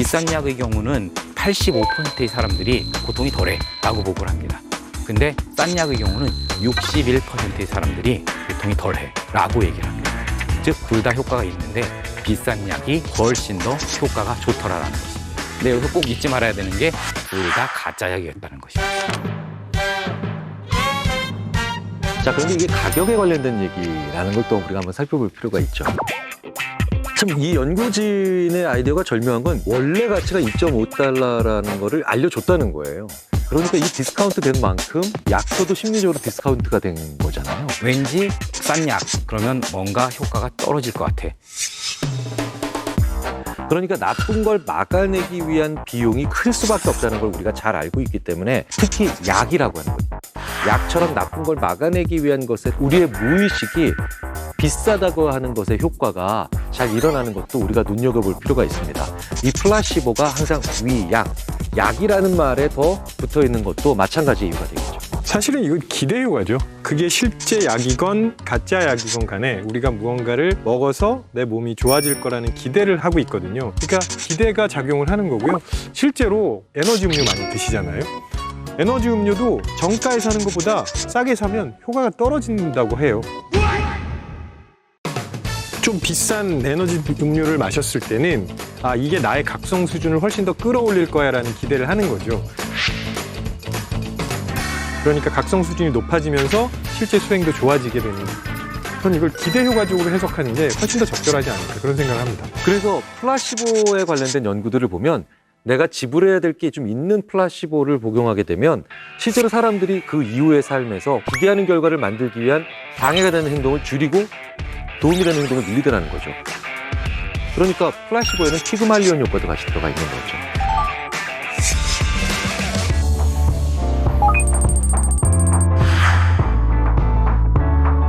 비싼 약의 경우는 85%의 사람들이 고통이 덜해 라고 보고를 합니다. 근데 싼 약의 경우는 61%의 사람들이 고통이 덜해 라고 얘기를 합니다. 즉, 둘 다 효과가 있는데 비싼 약이 훨씬 더 효과가 좋더라라는 것입니다. 근데 여기서 꼭 잊지 말아야 되는 게 둘 다 가짜 약이었다는 것입니다. 자, 그런데 이게 가격에 관련된 얘기라는 걸 또 우리가 한번 살펴볼 필요가 있죠. 참 이 연구진의 아이디어가 절묘한 건 원래 가치가 2.5달러라는 거를 알려줬다는 거예요. 그러니까 이 디스카운트 된 만큼 약효도 심리적으로 디스카운트가 된 거잖아요. 왠지 싼 약, 그러면 뭔가 효과가 떨어질 것 같아. 그러니까 나쁜 걸 막아내기 위한 비용이 클 수밖에 없다는 걸 우리가 잘 알고 있기 때문에 특히 약이라고 하는 것. 약처럼 나쁜 걸 막아내기 위한 것에 우리의 무의식이 비싸다고 하는 것의 효과가 잘 일어나는 것도 우리가 눈여겨볼 필요가 있습니다. 이 플라시보가 항상 위약, 약이라는 말에 더 붙어 있는 것도 마찬가지 이유가 되겠죠. 사실은 이건 기대 효과죠. 그게 실제 약이건 가짜 약이건 간에 우리가 무언가를 먹어서 내 몸이 좋아질 거라는 기대를 하고 있거든요. 그러니까 기대가 작용을 하는 거고요. 실제로 에너지 음료 많이 드시잖아요. 에너지 음료도 정가에 사는 것보다 싸게 사면 효과가 떨어진다고 해요. 좀 비싼 에너지 음료를 마셨을 때는 아 이게 나의 각성 수준을 훨씬 더 끌어올릴 거야라는 기대를 하는 거죠. 그러니까 각성 수준이 높아지면서 실제 수행도 좋아지게 되는. 전 이걸 기대 효과적으로 해석하는 게 훨씬 더 적절하지 않을까 그런 생각을 합니다. 그래서 플라시보에 관련된 연구들을 보면 내가 지불해야 될 게 좀 있는 플라시보를 복용하게 되면 실제로 사람들이 그 이후의 삶에서 기대하는 결과를 만들기 위한 방해가 되는 행동을 줄이고 도움이 되는 행동을 늘리더라는 거죠. 그러니까 플라시보에는 피그말리온 효과도 같이 들어가 있는 거죠.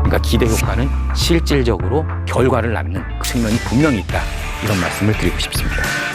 그러니까 기대 효과는 실질적으로 결과를 낳는 측면이 분명히 있다. 이런 말씀을 드리고 싶습니다.